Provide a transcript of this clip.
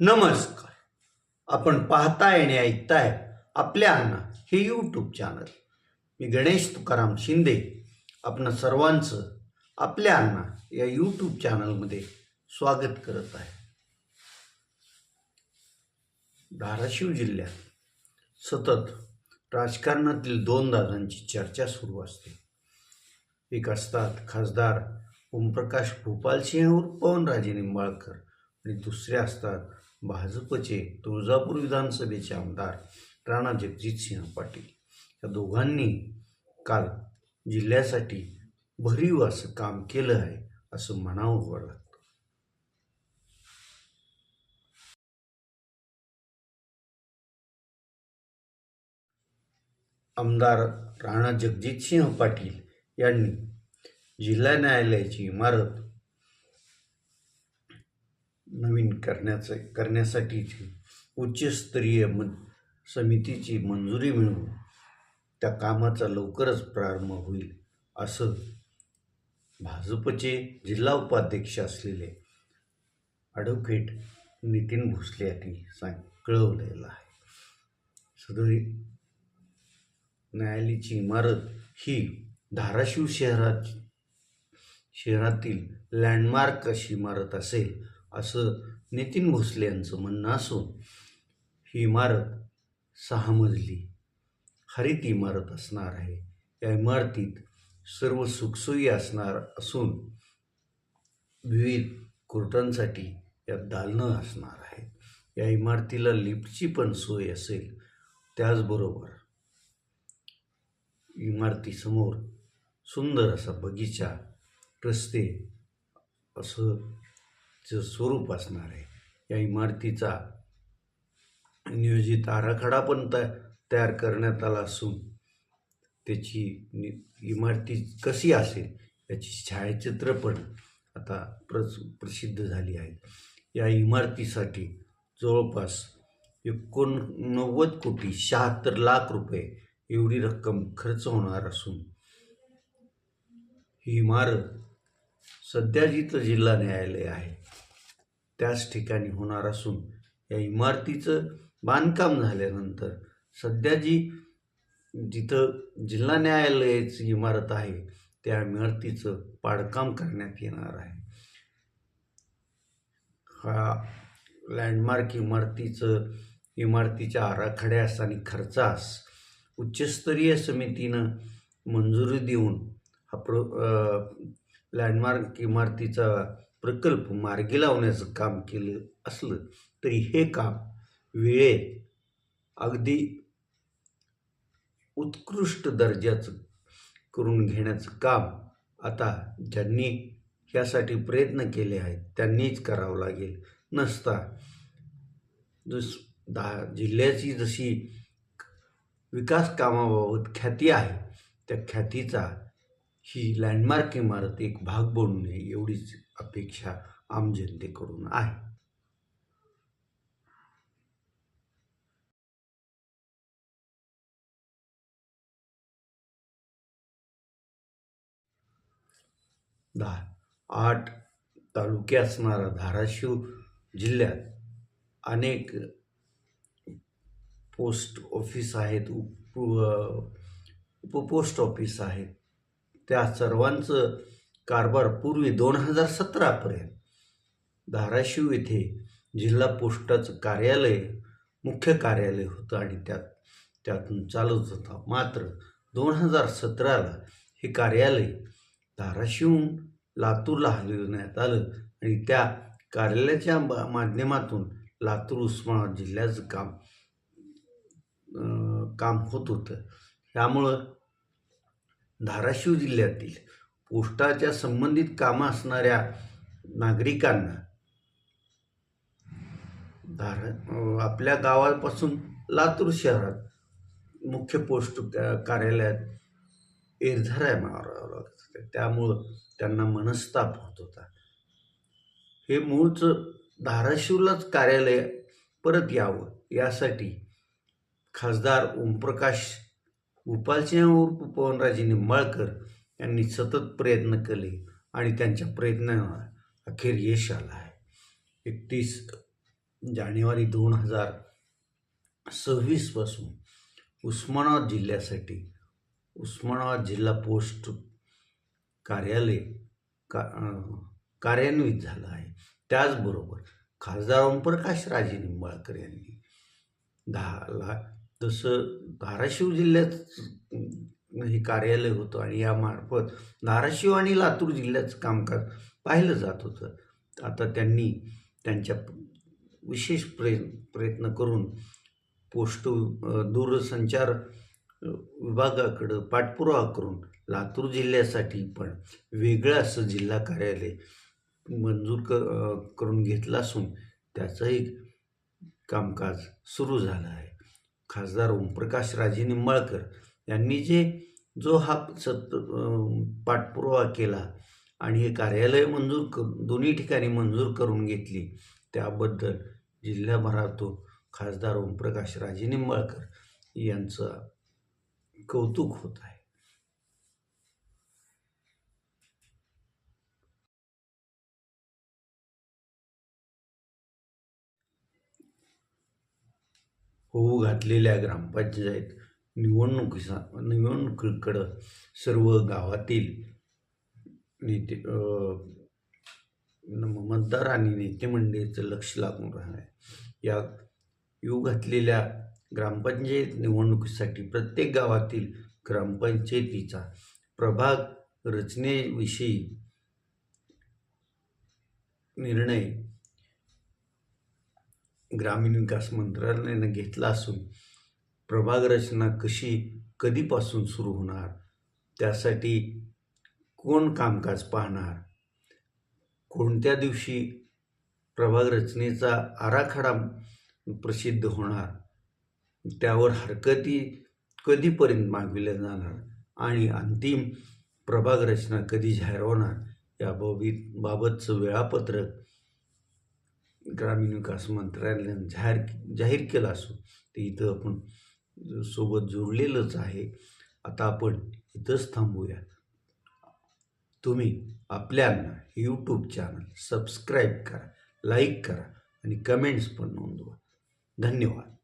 नमस्कार. आपण पाहताय आणि ऐकताय आपल्या अन्ना हे यूट्यूब चॅनल मी गणेश तुकाराम शिंदे. आपण सर्वांचं आपल्या अन्ना या यूट्यूब चॅनलमध्ये स्वागत करत आहे. धाराशिव जिल्ह्यात सतत राजकारणातील दोन दादांची चर्चा सुरू असते. एक असतात खासदार ओमप्रकाश भोपालसिंह उर्फ पवनराजे निंबाळकर आणि दुसरे असतात भाजपचे तुळजापूर विधानसभेचे आमदार राणा जगजितसिंह पाटील. या दोघांनी काल जिल्ह्यासाठी भरीव असं काम केलं आहे असं म्हणावं लागतं. आमदार राणा जगजितसिंह पाटील यांनी जिल्हा न्यायालयाची इमारत नवीन करण्याचं करण्यासाठीची उच्चस्तरीय मन समितीची मंजुरी मिळवून त्या कामाचा लवकरच प्रारंभ होईल असं भाजपचे जिल्हा उपाध्यक्ष असलेले ॲडव्होकेट नितीन भोसले यांनी सांग कळवलेलं आहे. सदरी न्यायालयाची इमारत ही धाराशिव शहरात शहरातील लँडमार्क अशी इमारत असेल असं नितीन भोसले यांचं म्हणणं असून ही इमारत सहा मजली हरित इमारत असणार आहे. या इमारतीत सर्व सुखसोयी असणार असून विविध कोर्टांसाठी यात दालनं असणार आहेत. या इमारतीला लिफ्टची पण सोय असेल त्याचबरोबर इमारतीसमोर सुंदर असा बगीचा रस्ते असं चं स्वरूप असणार आहे. या इमारतीचा नियोजित आराखडा पण त तयार करण्यात आला असून त्याची नि इमारती कशी असेल याची छायाचित्र पण आता प्रस प्रसिद्ध झाली आहेत या इमारतीसाठी जवळपास एकोणनव्वद कोटी शहात्तर लाख रुपये एवढी रक्कम खर्च होणार असून ही इमारत सध्या जिथं जिल्हा न्यायालय आहे त्याच ठिकाणी होणार असून या इमारतीचं बांधकाम झाल्यानंतर सध्या जी जिथं जिल्हा न्यायालयाची इमारत आहे त्या इमारतीचं पाडकाम करण्यात येणार आहे. हा लँडमार्क इमारतीचं इमारतीच्या आराखड्यास आणि खर्चास उच्चस्तरीय समितीनं मंजुरी देऊन हा प्र लँडमार्क इमारतीचा प्रकल्प मार्गी लावण्याचं काम केलं असलं तरी हे काम वेळेत अगदी उत्कृष्ट दर्जाचं करून घेण्याचं काम आता ज्यांनी यासाठी प्रयत्न केले आहेत त्यांनीच करावं लागेल. नसता जस दहा जिल्ह्याची जशी विकास कामाबाबत ख्याती आहे त्या ख्यातीचा ही लँडमार्क इमारत एक भाग बनू नये एवढीच अपेक्षा आम जनतेकडून आहे. दहा आठ तालुके असणारा धाराशिव जिल्ह्यात अनेक पोस्ट ऑफिस आहेत उप उपपोस्ट ऑफिस आहेत. त्या सर्वांचं कारभार पूर्वी दोन हजार सतरापर्यंत धाराशिव येथे जिल्हा पोस्टाचं कार्यालय मुख्य कार्यालय होतं आणि त्यात त्यातून चालत होता. मात्र दोन हजार सतराला हे कार्यालय धाराशिवहून लातूरला हलविण्यात आलं आणि त्या कार्यालयाच्या मा- माध्यमातून लातूर उस्मानाबाद जिल्ह्याचं काम काम होत होतं. त्यामुळं धाराशिव जिल्ह्यातील पोस्टाच्या संबंधित कामं असणाऱ्या नागरिकांना धारा आपल्या गावापासून लातूर शहरात मुख्य पोस्ट कार्यालयात एरझाऱ्या मारावं लागत होत्या त्यामुळं त्यांना मनस्ताप होत होता. हे मूळचं धाराशिवलाच कार्यालय परत यावं यासाठी खासदार ओमप्रकाश गोपालसिंह उर्फ पवनराजे निंबाळकर यांनी सतत प्रयत्न केले आणि त्यांच्या प्रयत्नांना अखेर यश आलं आहे. एकतीस जानेवारी दोन हजार सव्वीसपासून उस्मानाबाद जिल्ह्यासाठी उस्मानाबाद जिल्हा पोस्ट कार्यालय का कार्यान्वित झालं आहे. त्याचबरोबर खासदार ओमप्रकाश राजे निंबाळकर यांनी दहा लाख तसं धाराशिव जिल्ह्यात हे कार्यालय होतं आणि यामार्फत धाराशिव आणि लातूर जिल्ह्याचं कामकाज पाहिलं जात होतं. आता त्यांनी त्यांच्या विशेष प्रय प्रयत्न करून पोस्ट दूरसंचार विभागाकडं पाठपुरावा करून लातूर जिल्ह्यासाठी पण वेगळं असं जिल्हा कार्यालय मंजूर क करून घेतलं असून त्याचंही कामकाज सुरू झालं आहे. खासदार ओमप्रकाश राजे निंबाळकर यांनी जे जो हा सत पाठपुरावा केला आणि हे कार्यालय मंजूर क दोन्ही ठिकाणी मंजूर करून घेतली त्याबद्दल जिल्ह्याभरातून खासदार ओमप्रकाश राजे निंबाळकर यांचं कौतुक होत आहे. होऊ घातलेल्या ग्रामपंचायत निवडणुकीसा निवडणुकीकडं सर्व गावातील नेते मतदार आणि नेते मंडळीचं लक्ष लागून राहणार आहे. या येऊ घातलेल्या ग्रामपंचायत निवडणुकीसाठी प्रत्येक गावातील ग्रामपंचायतीचा प्रभाग रचनेविषयी निर्णय ग्रामीण विकास मंत्रालयानं घेतला असून प्रभाग रचना कशी कधीपासून सुरू होणार? त्यासाठी कोण कामकाज पाहणार? कोणत्या दिवशी प्रभाग रचनेचा आराखडा प्रसिद्ध होणार? त्यावर हरकती कधीपर्यंत मागविल्या जाणार? आणि अंतिम प्रभाग रचना कधी जाहीर होणार? याबाबीत बाबतचं वेळापत्रक ग्रामीण विकास मंत्रालयानं जाहीर जाहीर केलं असून ते इथं आपण सोबत जोडलेलंच आहे. आता आपण इथंच थांबूया. तुम्ही आपल्यांना यूट्यूब चॅनल सबस्क्राईब करा लाईक करा आणि कमेंट्स पण नोंदवा. धन्यवाद.